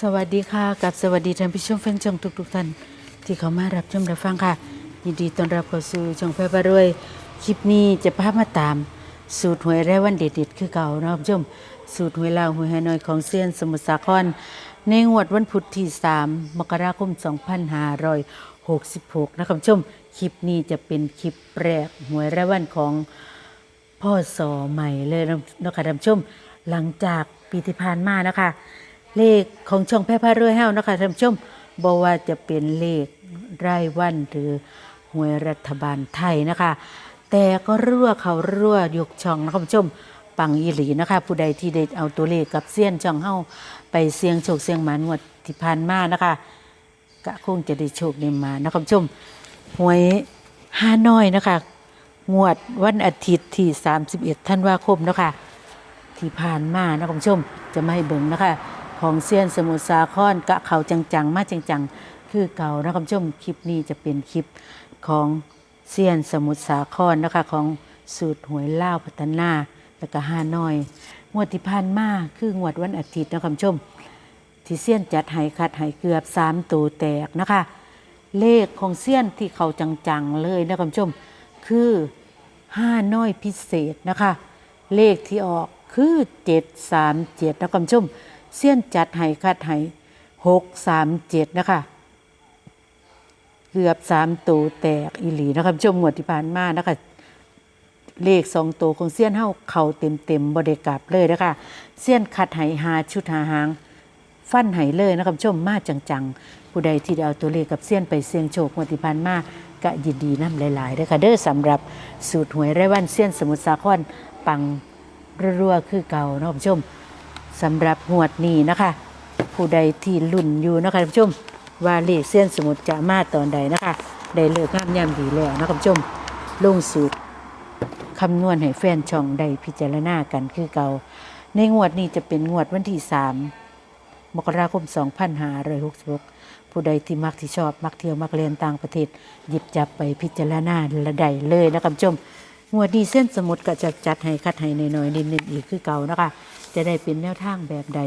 สวัสดีค่ะกับสวัสดีท่านผู้ชมแฟนช่องทุกๆท่านที่เข้ามารับชมรับฟังค่ะ ยินดีต้อนรับเข้าสู่ช่องแพร่บารวย คลิปนี้จะพามาตาม สูตรหวยแรายวันเด็ดๆคือเก่านะคุณผู้ชมสูตรหวยลาวหวยฮานอยของเซียนสมุทรสาคร ในงวดวันพุธที่ 3 มกราคม 2566 นะครับคุณผู้ชมคลิปนี้จะเป็นคลิปแรกหวยแรายวันของพ่อสอใหม่เลยนะคะท่านผู้ชมหลังจากปีที่ผ่านมานะคะ เลขของช่องแพร่พารวยเฮานะคะท่านผู้ชมบอกว่าจะเป็นเลขรายวันหรือหวยรัฐบาลไทยนะคะ แต่ก็รั่วเขารั่วยกช่องนะคะท่านผู้ชมปังอีหลีนะคะ ผู้ใดที่ได้เอาตัวเลขกับเซียนช่องเฮาไปเสียงโชคเสียงหมานงวดที่ผ่านมานะคะก็คงจะได้โชคได้มานะคะท่านผู้ชมหวยห้าน้อยนะคะ งวดวันอาทิตย์ที่ 31 ธันวาคมนะคะ ที่ผ่านมานะคุณผู้ชมจะไม่เบิ่งนะคะ ของเซียนสมุทรสาครกะเขาจังๆ มาจังๆ คือเก่านะคุณผู้ชมคลิปนี้จะเป็นคลิปของเซียนสมุทรสาครนะคะของสูตรหวยเล่าพัฒนาแล้วก็ห้าน้อย งวดที่ผ่านมาคืองวดวันอาทิตย์นะคุณผู้ชม ที่เซียนจัดให้คัดให้เกือบสามตัวแตกนะคะ เลขของเซียนที่เขาจังๆเลยนะคุณผู้ชม คือห้าน้อยพิเศษนะคะ เลขที่ออกคือเจ็ดสามเจ็ดนะคุณผู้ชม เซียนจัดให้คัดให้หกสามเจ็ดนะคะ เกือบสามตัวแตกอีหลีนะคะคุณผู้ชมงวดที่ผ่านมานะคะ เลขสองตัวของเซียนเฮาเข่าเต็มเต็มบริกลับเลยนะคะเซียนคัดไหหาชุดหาหาง ฟันไหเลยนะคะคุณผู้ชมมาจังๆ ผู้ใดที่ได้เอาตัวเลขกับเซียนไปเสี่ยงโชคงวดที่ผ่านมาก็ยินดีน้ำหลายๆเด้อค่ะเด้อสำหรับสูตรหวยไร่วันเซียนสมุทรสาครปังรัวๆคือเก่านะคุณผู้ชม สำหรับงวดนี้นะคะ ผู้ใดที่ลุ่นอยู่นะคะคุณผู้ชมว่าเลขเซียนสมุทรจะมาตอนใดนะคะ ได้เลิกงามยามดีแล้วนะคะคุณผู้ชมลงสูตรคำนวณให้แฟนช่องได้พิจารณากันคือเก่าในงวดนี้จะเป็นงวดวันที่3มกราคม 2566 ผู้ใดที่มักที่ชอบ มักเที่ยว มักเรียนต่างประเทศ หยิบจับไปพิจารณาละใดเลยนะคำชมงวดนี้เส้นสมุดก็จะจัดให้คัดให้หน่อยๆนิดๆอีกคือเก่านะคะ จะได้เป็นแนวทางแบบใด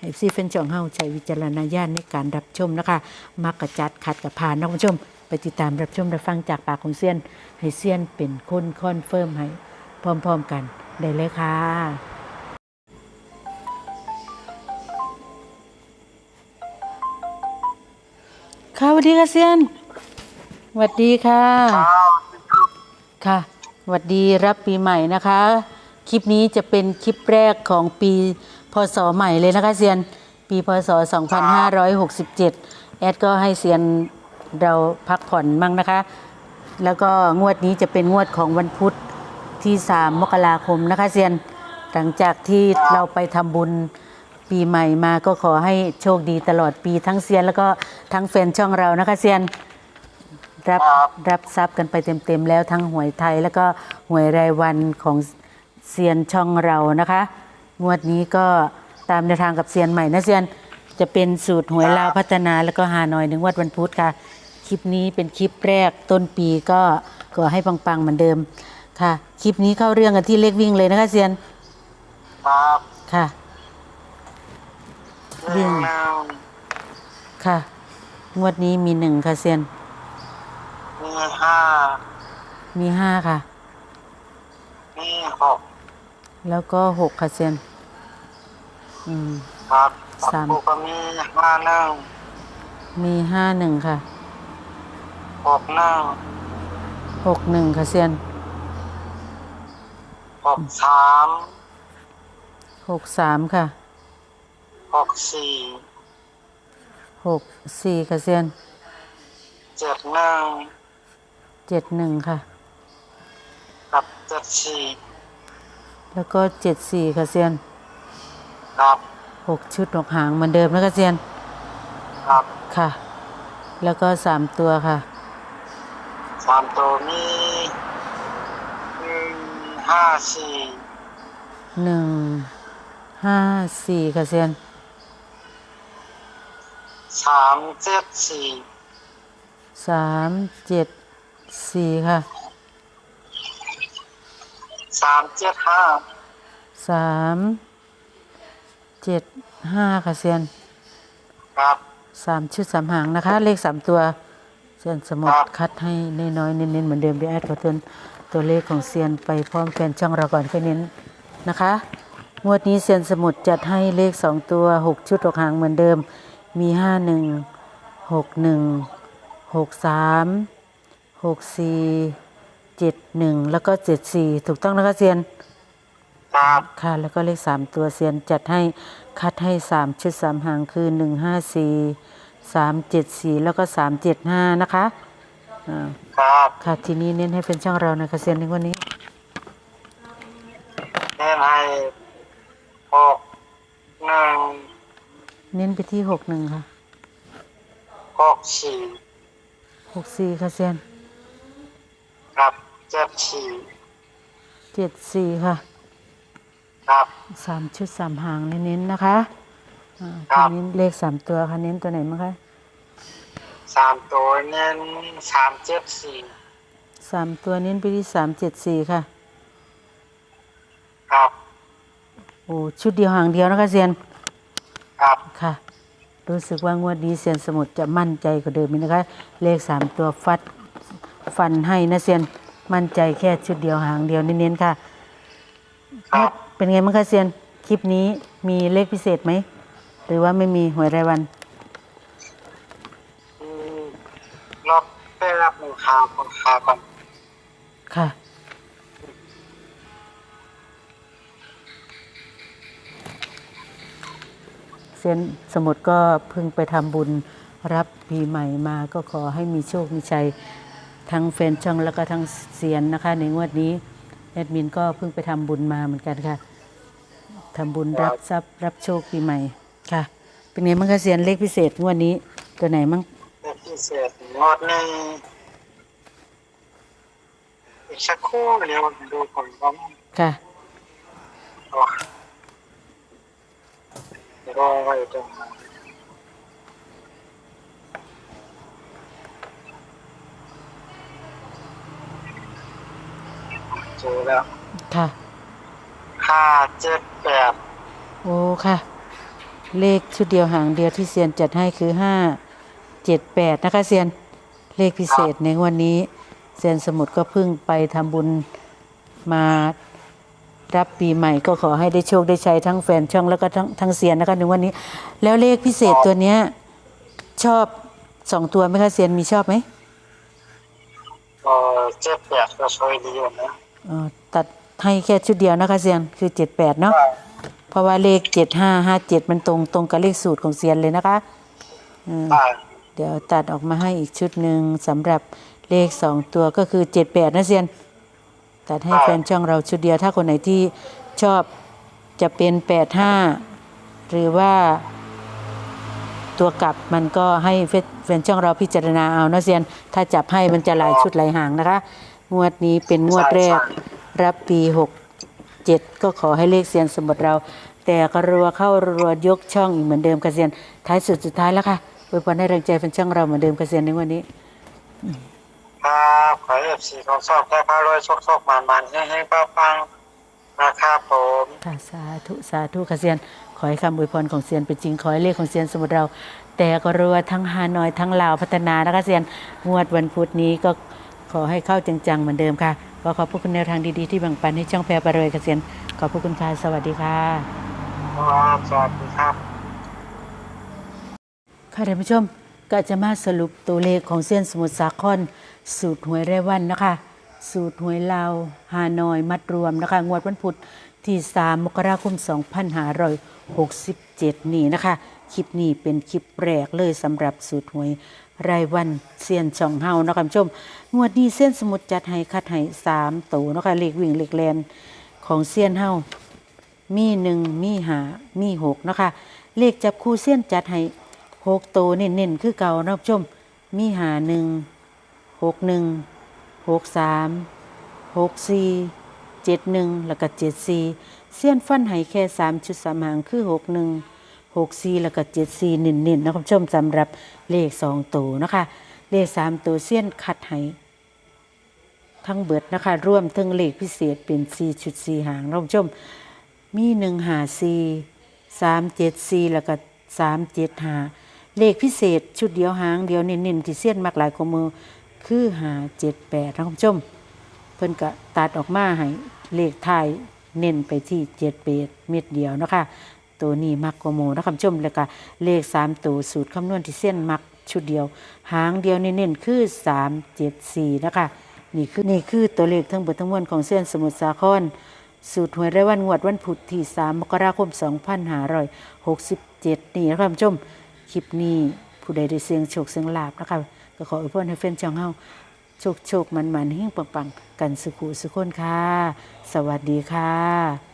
ให้ซีเฟนจ่องเฮาใช้วิจารณญาณในการรับชมนะคะมักกระจัดขัดกับผ่านนะคุณผู้ชม ไปติดตามรับชมรับฟังจากปากของเซียน ให้เซียนเป็นคนคอนเฟิร์มให้พร้อมๆกันได้เลยค่ะค่ะสวัสดีค่ะเซียนสวัสดีค่ะ ค่ะสวัสดีรับปีใหม่นะคะ คลิปนี้จะเป็นคลิปแรกของปีพศใหม่เลยนะคะเซียน ปีพศ 2567 แอดก็ให้เซียนเราพักผ่อนมั่งนะคะ แล้วก็งวดนี้จะเป็นงวดของวันพุธที่ 3 มกราคมนะคะเซียน หลังจากที่เราไปทำบุญปีใหม่มาก็ขอให้โชคดีตลอดปีทั้งเซียน แล้วก็ทั้งแฟนช่องเรานะคะเซียนรับรับรับทรัพย์กันไปเต็มๆแล้วทั้งหวยไทย แล้วก็หวยรายวันของ เซียนช่องเรานะคะ งวดนี้ก็ตามแนวทางกับเซียนใหม่นะเซียนจะเป็นสูตรหวยลาวพัฒนาแล้วก็หาหน่อยหนึ่งวัดวันพุธค่ะ คลิปนี้เป็นคลิปแรกต้นปีก็ขอให้ปังๆเหมือนเดิมค่ะ คลิปนี้เข้าเรื่องกันที่เลขวิ่งเลยนะคะเซียนครับค่ะหนึ่งหนึ่งค่ะ งวดนี้มีหนึ่งค่ะเซียน มีห้ามีห้าค่ะ มีหก แล้วก็หกค่ะเซียนอืม ครับสามปูก็มีห้าหนึ่งมีห้าหนึ่งค่ะหกหนึ่งหกหนึ่งค่ะเซียนหกสามหกสามค่ะหกสี่หกสี่ค่ะเซียนเจ็ดหนึ่งเจ็ดหนึ่งค่ะ กับเจ็ดสี่ แล้วก็เจ็ดสี่ค่ะเซียนครับหกชุดหกหางเหมือนเดิมนะคะเซียนครับค่ะ แล้วก็สามตัวค่ะสามตัวมีหนึ่งห้าสี่หนึ่งห้าสี่ค่ะเซียนสามเจ็ดสี่สามเจ็ดสี่ค่ะ สามเจ็ดห้าสามเจ็ดห้าค่ะเซียนครับ สามชุดสามหางนะคะ เลขสามตัวเซียนสมุดครับ คัดให้น้อยๆเน้นๆเหมือนเดิมเดี๋ยวแอดขอทวนตัวเลขของเซียนไปพร้อมแฟนช่องเราก่อนค่อยเน้นนะคะงวดนี้เซียนสมุดจัดให้เลขสองตัวหกชุดหกหางเหมือนเดิม มีห้าหนึ่งหกหนึ่งหกสามหกสี่ เจ็ดหนึ่งแล้วก็เจ็ดสี่ถูกต้องนะคะเซียน ครับ ค่ะ แล้วก็เลขสามตัวเซียนจัดให้คัดให้สามชุดสามหางคือหนึ่งห้าสี่สามเจ็ดสี่แล้วก็สามเจ็ดห้านะคะอ่าครับค่ะทีนี้เน้นให้เป็นช่างเรานะคะเซียนในวันนี้เน้นให้หกหนึ่งเน้นไปที่หกหนึ่งค่ะหกสี่หกสี่ค่ะเซียน ครับเจ็ดสี่เจ็ดสี่ค่ะครับสามชุดสามหางเน้นๆนะคะอ่าครับทีนี้เลขสามตัวค่ะเน้นตัวไหนมั้งคะสามตัวเน้นสามเจ็ดสี่สามตัวเน้นไปที่สามเจ็ดสี่ค่ะ ครับโอ้ชุดเดียวหางเดียวนะคะเซียนครับค่ะ รู้สึกว่างวดนี้เซียนสมุทรจะมั่นใจกว่าเดิมอีกนะคะ เลขสามตัวฟัด ฟันให้นะเซียนมั่นใจแค่ชุดเดียวหางเดียวเน้นๆค่ะครับเป็นไงบ้างคะเซียนคลิปนี้มีเลขพิเศษไหมหรือว่าไม่มีหวยรายวันอืมรอบแป๊บหนึ่งคาคนคาก่อนค่ะ เซียนสมุทรก็เพิ่งไปทำบุญรับปีใหม่มาก็ขอให้มีโชค มีชัย ทั้งแฟนช่องแล้วก็ทั้งเซียนนะคะ ในงวดนี้แอดมินก็เพิ่งไปทำบุญมาเหมือนกันค่ะทำบุญรับทรัพย์รับโชคปีใหม่ค่ะ เป็นไงบ้างคะเซียนเลขพิเศษงวดนี้ตัวไหนมั่งเลขพิเศษงวดหนึ่งอีกสักครู่เดียวดูผลว่ามันค่ะตัวรอไว้ตรงนั้น เจอแล้วค่ะ ห้าเจ็ดแปดโอ้ค่ะ เลขชุดเดียวหางเดียวที่เซียนจัดให้คือห้าเจ็ดแปดนะคะเซียนเลขพิเศษในวันนี้เซียนสมุทรก็เพิ่งไปทำบุญมารับปีใหม่ก็ขอให้ได้โชคได้ชัยทั้งแฟนช่องแล้วก็ทั้งทั้งเซียนนะคะในวันนี้ แล้วเลขพิเศษตัวเนี้ย ชอบสองตัวไหมคะเซียนมีชอบไหม เออเจ็ดแปดก็ช่วยดีอยู่นะเอ่อตัดให้แค่ชุดเดียวนะคะเซียนคือเจ็ดแปดเนาะเพราะว่าเลขเจ็ดห้าห้าเจ็ดมันตรงตรงกับเลขสูตรของเซียนเลยนะคะอืมได้เดี๋ยวตัดออกมาให้อีกชุดหนึ่งสำหรับเลขสองตัวก็คือเจ็ดแปดนะเซียนตัดให้แฟนช่องเราชุดเดียว ถ้าคนไหนที่ชอบจะเป็นแปดห้าหรือว่าตัวกลับมันก็ให้แฟนแฟนช่องเราพิจารณาเอานะเซียน ถ้าจับให้มันจะหลายชุดหลายหางนะคะ งวดนี้เป็นงวดแรกรับปีหกเจ็ดก็ขอให้เลขเซียนสมบัติเรา แต่ก็รัวเข้ารัวยกช่องอีกเหมือนเดิมกเซียนท้ายสุดสุดท้ายแล้วค่ะอวยพรให้แรงใจเป็นช่องเราเหมือนเดิมกเซียนในวันนี้ครับขอให้เอฟซีของชอบแค่พารวยโชคโชคมันมันให้ให้ปังปังนะครับผมค่ะสาธุสาธุค่ะเซียนขอให้คำอวยพรของเซียนเป็นจริงขอให้เลขของเซียนสมุทรเรา แต่ก็รัวทั้งฮานอยทั้งลาวพัฒนานะคะเซียนงวดวันพุธนี้ก็ ขอให้เข้าจังๆเหมือนเดิมค่ะ ก็ขอบพระคุณแนวทางดีๆที่แบ่งปันให้ช่องแพรประรวยค่ะเซียนขอบพระคุณค่ะ สวัสดีค่ะครับสวัสดีครับ ค่ะท่านผู้ชมก็จะมาสรุปตัวเลขของเส้นสมุทรสาคร สูตรหวยรายวันนะคะ สูตรหวยลาวฮานอยมัดรวมนะคะ งวดวันพุธที่ 3 มกราคม 2567 นี่นะคะ คลิปนี้เป็นคลิปแรกเลยสำหรับสูตรหวยรายวันเซียนช่องเฮานะคะท่านผู้ชม งวดนี้เส้นสมุทรจัดให้คัดให้3ตัวนะคะเลขวิ่งเลขแลนของเซียนเฮามีหนึ่งมีหามีหกเนาะคะ เลขจับคู่เส้นจัดให้หกโตวเน้นๆคือเก่านะผู้ชม มีหาหนึ่งหกหนึ่งหกสามหกสี่เจ็ดหนึ่งแล้วก็เจ็ดสี่เส้นฟันให้แค่สามชุดสามหางคือหกหนึ่ง หกสี่แล้วก็เจ็ดสี่เน้นๆนะคุณผู้ชมสำหรับเลขสองตัวนะคะ เลขสามตัวเส้นคัดให้ทั้งเบิดนะคะร่วมทั้งเลขพิเศษเป็นสี่ชุดสี่หางนะคุณผู้ชมมีหนึ่งหาสี่สามเจ็ดสี่แล้วก็สามเจ็ดหาเลขพิเศษชุดเดียวหางเดียวเน้นๆที่เสี้ยนมากหลายกว่ามือคือหาเจ็ดแปดท่านผู้ชมเพิ่นก็ตัดออกมาให้เลขไทยเน้นไปที่เจ็ดเปดเม็ดเดียวนะคะ ตัวนี้มักโกว่าหมูนะคำชมแล้วก็เลขสามตัวสูตรคำนวณที่เส้นมักชุดเดียว หางเดียวเน้นๆคือสามเจ็ดสี่นะคะ นี่คือนี่คือตัวเลขทั้งเบดทั้งมวลของเส้นสมุทรสาคร สูตรหวยรายวันงวดวันพุธที่ 3 มกราคม 2567 นี่นะครับชมคลิปนี้ผู้ใดได้เสียงโชคเสียงลาบนะคะก็ขออวยพรให้แฟนช่องเฮาโชคโชคมันมันเฮงปังๆกันสุขุสุขคนค่ะ สวัสดีค่ะ